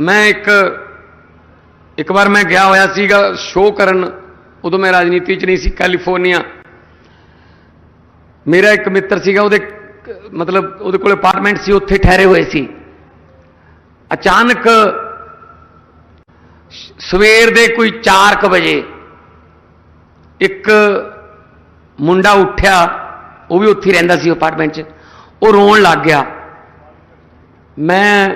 ਮੈਂ ਇੱਕ ਇੱਕ ਵਾਰ ਮੈਂ ਗਿਆ ਹੋਇਆ ਸੀਗਾ ਸ਼ੋਅ ਕਰਨ, ਉਦੋਂ ਮੈਂ ਰਾਜਨੀਤੀ 'ਚ ਨਹੀਂ ਸੀ, ਕੈਲੀਫੋਰਨੀਆ। ਮੇਰਾ ਇੱਕ ਮਿੱਤਰ ਸੀਗਾ, ਉਹਦੇ ਮਤਲਬ ਉਹਦੇ ਕੋਲ ਅਪਾਰਟਮੈਂਟ ਸੀ, ਉੱਥੇ ਠਹਿਰੇ ਹੋਏ ਸੀ। ਅਚਾਨਕ ਸਵੇਰ ਦੇ ਕੋਈ 4:00 ਵਜੇ ਇੱਕ ਮੁੰਡਾ ਉੱਠਿਆ, ਉਹ ਵੀ ਉੱਥੇ ਰਹਿੰਦਾ ਸੀ ਅਪਾਰਟਮੈਂਟ 'ਚ, ਉਹ ਰੋਣ ਲੱਗ ਗਿਆ। ਮੈਂ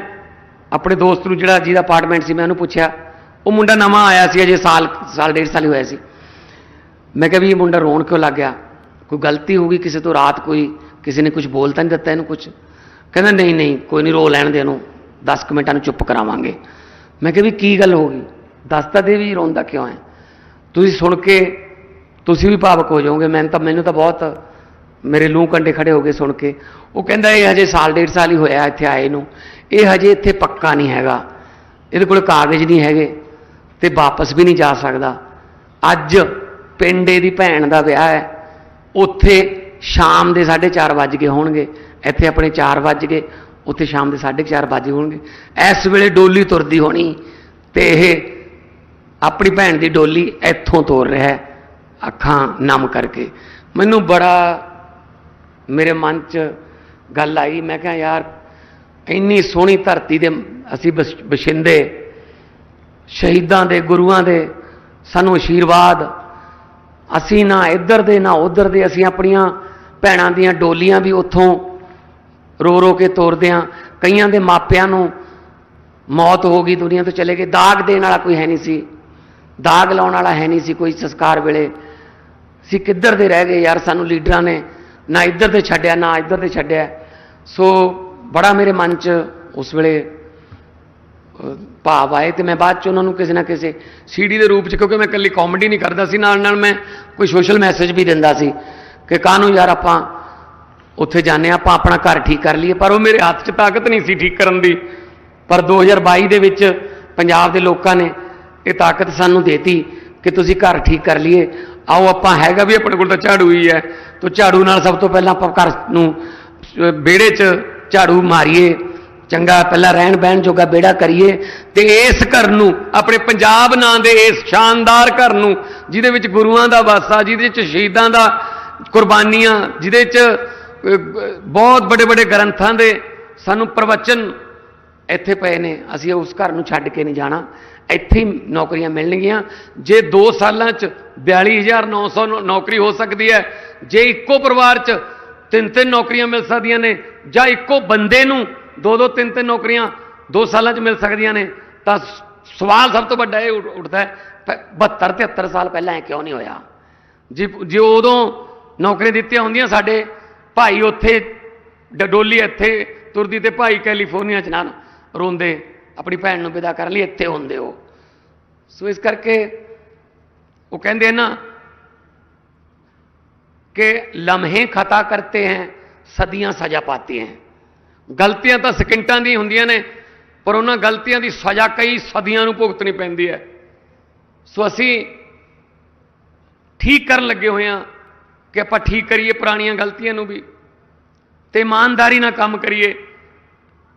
ਆਪਣੇ ਦੋਸਤ ਨੂੰ ਜਿਹੜਾ ਜਿਹਦਾ ਅਪਾਰਟਮੈਂਟ ਸੀ, ਮੈਂ ਉਹਨੂੰ ਪੁੱਛਿਆ। ਉਹ ਮੁੰਡਾ ਨਵਾਂ ਆਇਆ ਸੀ, ਅਜੇ ਸਾਲ ਸਾਲ ਡੇਢ ਸਾਲ ਹੀ ਹੋਇਆ ਸੀ। ਮੈਂ ਕਿਹਾ ਵੀ ਇਹ ਮੁੰਡਾ ਰੋਣ ਕਿਉਂ ਲੱਗ ਗਿਆ? ਕੋਈ ਗਲਤੀ ਹੋ ਗਈ ਕਿਸੇ ਤੋਂ ਰਾਤ ਕੋਈ? ਕਿਸੇ ਨੇ ਕੁਝ ਬੋਲ ਤਾਂ ਨਹੀਂ ਦਿੱਤਾ ਇਹਨੂੰ ਕੁਝ ਕਹਿੰਦਾ, ਨਹੀਂ ਨਹੀਂ, ਕੋਈ ਨਹੀਂ ਰੋ ਲੈਣ ਦੇ ਇਹਨੂੰ। 10 ਕੁ ਮਿੰਟਾਂ ਨੂੰ ਚੁੱਪ ਕਰਾਵਾਂਗੇ। ਮੈਂ ਕਿਹਾ, ਵੀ ਕੀ ਗੱਲ ਹੋ ਗਈ? ਦੱਸ ਤਾਂ ਦੇ ਵੀ ਰੋਂਦਾ ਕਿਉਂ ਹੈ? ਤੁਸੀਂ ਸੁਣ ਕੇ ਤੁਸੀਂ ਵੀ ਭਾਵਕ ਹੋ ਜਾਓਗੇ। ਮੈਨੂੰ ਤਾਂ ਮੈਨੂੰ ਤਾਂ ਬਹੁਤ ਮੇਰੇ ਲੂੰ ਕੰਡੇ ਖੜੇ ਹੋ ਗਏ ਸੁਣ ਕੇ। ਉਹ ਕਹਿੰਦਾ, ਇਹ ਹਜੇ ਸਾਲ, ਡੇਢ ਸਾਲ ਹੀ ਹੋਇਆ ਇੱਥੇ ਆਏ ਨੂੰ। ਇਹ ਹਜੇ ਇੱਥੇ ਪੱਕਾ ਨਹੀਂ ਹੈਗਾ। ਇਹਦੇ ਕੋਲ ਕਾਗਜ਼ ਨਹੀਂ ਹੈਗੇ ਤੇ ਵਾਪਸ ਵੀ ਨਹੀਂ ਜਾ ਸਕਦਾ। ਅੱਜ ਪਿੰਡੇ ਦੀ ਭੈਣ ਦਾ ਵਿਆਹ ਹੈ। ਉੱਥੇ ਸ਼ਾਮ ਦੇ 4:30 ਵੱਜ ਗਏ ਹੋਣਗੇ। ਇੱਥੇ ਆਪਣੇ 4 ਵੱਜ ਗਏ। ਉੱਥੇ ਸ਼ਾਮ ਦੇ 4:30 ਵੱਜ ਹੋਣਗੇ। ਇਸ ਵੇਲੇ ਡੋਲੀ ਤੁਰਦੀ ਹੋਣੀ ਤੇ ਇਹ ਆਪਣੀ ਭੈਣ ਦੀ ਡੋਲੀ ਇੱਥੋਂ ਤੋਰ ਰਿਹਾ ਹੈ। ਅੱਖਾਂ ਨਮ ਕਰਕੇ। ਮੈਨੂੰ ਬੜਾ ਮੇਰੇ ਮਨ 'ਚ ਗੱਲ ਆਈ, ਮੈਂ ਕਿਹਾ, ਯਾਰ, ਇੰਨੀ ਸੋਹਣੀ ਧਰਤੀ ਦੇ ਅਸੀਂ ਬਸ- ਬਸ਼ਿੰਦੇ, ਸ਼ਹੀਦਾਂ ਦੇ, ਗੁਰੂਆਂ ਦੇ, ਸਾਨੂੰ ਆਸ਼ੀਰਵਾਦ ਅਸੀਂ ਨਾ ਇੱਧਰ ਦੇ, ਨਾ ਉੱਧਰ ਦੇ, ਅਸੀਂ ਆਪਣੀਆਂ ਭੈਣਾਂ ਦੀਆਂ ਡੋਲੀਆਂ ਵੀ ਉੱਥੋਂ ਰੋ ਰੋ ਕੇ ਤੋਰਦੇ ਹਾਂ ਕਈਆਂ ਦੇ ਮਾਪਿਆਂ ਨੂੰ ਮੌਤ ਹੋ ਗਈ ਦੁਨੀਆ ਤੋਂ ਚਲੇ ਗਏ। ਦਾਗ ਦੇਣ ਵਾਲਾ ਕੋਈ ਹੈ ਨਹੀਂ ਸੀ। ਦਾਗ ਲਾਉਣ ਵਾਲਾ ਹੈ ਨਹੀਂ ਸੀ ਕੋਈ ਸੰਸਕਾਰ ਵੇਲੇ। ਸੀ ਕਿੱਧਰ ਦੇ ਰਹਿ ਗਏ? ਯਾਰ, ਸਾਨੂੰ ਲੀਡਰਾਂ ਨੇ ਨਾ ਇੱਧਰ ਤੇ ਛੱਡਿਆ ਨਾ ਇੱਧਰ ਤੇ ਛੱਡਿਆ। ਸੋ ਬੜਾ ਮੇਰੇ ਮਨ 'ਚ ਉਸ ਵੇਲੇ ਭਾਵ ਆਏ ਤੇ ਮੈਂ ਬਾਅਦ 'ਚ ਉਹਨਾਂ ਨੂੰ ਕਿਸੇ ਨਾ ਕਿਸੇ ਸੀਡੀ ਦੇ ਰੂਪ 'ਚ ਕਿਉਂਕਿ ਮੈਂ ਇਕੱਲੀ ਕਾਮੇਡੀ ਨਹੀਂ ਕਰਦਾ ਸੀ ਨਾਲ ਨਾਲ ਮੈਂ ਕੋਈ ਸੋਸ਼ਲ ਮੈਸੇਜ ਵੀ ਦਿੰਦਾ ਸੀ ਕਿ ਕਾਹਨੂੰ ਯਾਰ ਆਪਾਂ ਉੱਥੇ ਜਾਂਦੇ ਹਾਂ, ਆਪਾਂ ਆਪਣਾ ਘਰ ਠੀਕ ਕਰ ਲਈਏ। ਪਰ ਉਹ ਮੇਰੇ ਹੱਥ 'ਚ ਤਾਕਤ ਨਹੀਂ ਸੀ ਠੀਕ ਕਰਨ ਦੀ। ਪਰ 2022 ਦੇ ਵਿੱਚ ਪੰਜਾਬ ਦੇ ਲੋਕਾਂ ਨੇ ਇਹ ਤਾਕਤ ਸਾਨੂੰ ਦੇਤੀ ਕਿ ਤੁਸੀਂ ਘਰ ਠੀਕ ਕਰ ਲਈਏ। ਆਓ ਆਪਾਂ ਹੈਗਾ ਵੀ ਆਪਣੇ ਕੋਲ ਤਾਂ ਝਾੜੂ ਹੀ ਹੈ, ਤਾਂ ਝਾੜੂ ਨਾਲ ਸਭ ਤੋਂ ਪਹਿਲਾਂ ਆਪਾਂ ਘਰ ਨੂੰ ਵਿਹੜੇ 'ਚ ਝਾੜੂ ਮਾਰੀਏ, ਚੰਗਾ ਪਹਿਲਾਂ ਰਹਿਣ ਬਹਿਣ ਜੋਗਾ ਬੇੜਾ ਕਰੀਏ, ਤੇ ਇਸ ਘਰ ਨੂੰ, ਆਪਣੇ ਪੰਜਾਬ ਨਾਂ ਦੇ ਇਸ ਸ਼ਾਨਦਾਰ ਘਰ ਨੂੰ, ਜਿਹਦੇ ਵਿੱਚ ਗੁਰੂਆਂ ਦਾ ਵਾਸਾ, ਜਿਹਦੇ ਵਿੱਚ ਸ਼ਹੀਦਾਂ ਦਾ ਕੁਰਬਾਨੀਆਂ, ਜਿਹਦੇ 'ਚ ਬਹੁਤ ਵੱਡੇ ਵੱਡੇ ਗ੍ਰੰਥਾਂ ਦੇ ਸਾਨੂੰ ਪ੍ਰਵਚਨ ਇੱਥੇ ਪਏ ਨੇ, ਅਸੀਂ ਉਸ ਘਰ ਨੂੰ ਛੱਡ ਕੇ ਨਹੀਂ ਜਾਣਾ। ਇੱਥੇ ਹੀ ਨੌਕਰੀਆਂ ਮਿਲਣਗੀਆਂ। ਜੇ 2 ਸਾਲਾਂ 'ਚ 42900 ਨੌ- ਨੌਕਰੀ ਹੋ ਸਕਦੀ ਹੈ, ਜੇ ਇੱਕੋ ਪਰਿਵਾਰ 'ਚ ਤਿੰਨ ਤਿੰਨ ਨੌਕਰੀਆਂ ਮਿਲ ਸਕਦੀਆਂ ਨੇ, ਜਾਂ ਇੱਕੋ ਬੰਦੇ ਨੂੰ ਦੋ ਦੋ ਤਿੰਨ ਤਿੰਨ ਨੌਕਰੀਆਂ 2 ਸਾਲਾਂ 'ਚ ਮਿਲ ਸਕਦੀਆਂ ਨੇ, ਤਾਂ ਸ- ਸਵਾਲ ਸਭ ਤੋਂ ਵੱਡਾ ਇਹ ਉੱਠਦਾ ਹੈ 72 73 ਸਾਲ ਪਹਿਲਾਂ ਇਹ ਕਿਉਂ ਨਹੀਂ ਹੋਇਆ? ਜੇ ਜੇ ਉਦੋਂ ਨੌਕਰੀਆਂ ਦਿੱਤੀਆਂ ਹੁੰਦੀਆਂ ਸਾਡੇ ਭਾਈ ਉੱਥੇ, ਡਡੋਲੀ ਇੱਥੇ, ਤੁਰਦੀ ਤੇ ਭਾਈ ਕੈਲੀਫੋਰਨੀਆ ਚ ਨਾ ਰੋਂਦੇ। ਆਪਣੀ ਭੈਣ ਨੂੰ ਵਿਦਾ ਕਰਨ ਲਈ ਇੱਥੇ ਹੁੰਦੇ ਹੋ। ਸੋ ਇਸ ਕਰਕੇ ਉਹ ਕਹਿੰਦੇ ਨਾ ਕਿ ਲਮਹੇ ਖਤਾ ਕਰਤੇ ਹੈ, ਸਦੀਆਂ ਸਜ਼ਾ ਪਾਤੇ ਹੈ। ਗਲਤੀਆਂ ਤਾਂ ਸਕਿੰਟਾਂ ਦੀ ਹੁੰਦੀਆਂ ਨੇ, ਪਰ ਉਹਨਾਂ ਗਲਤੀਆਂ ਦੀ ਸਜ਼ਾ ਕਈ ਸਦੀਆਂ ਨੂੰ ਭੁਗਤਣੀ ਪੈਂਦੀ ਹੈ। ਸੋ ਅਸੀਂ ਠੀਕ ਕਰਨ ਲੱਗੇ ਹੋਏ ਹਾਂ ਕਿ ਆਪਾਂ ਠੀਕ ਕਰੀਏ ਪੁਰਾਣੀਆਂ ਗਲਤੀਆਂ ਨੂੰ ਵੀ ਤੇ ਇਮਾਨਦਾਰੀ ਨਾਲ ਕੰਮ ਕਰੀਏ।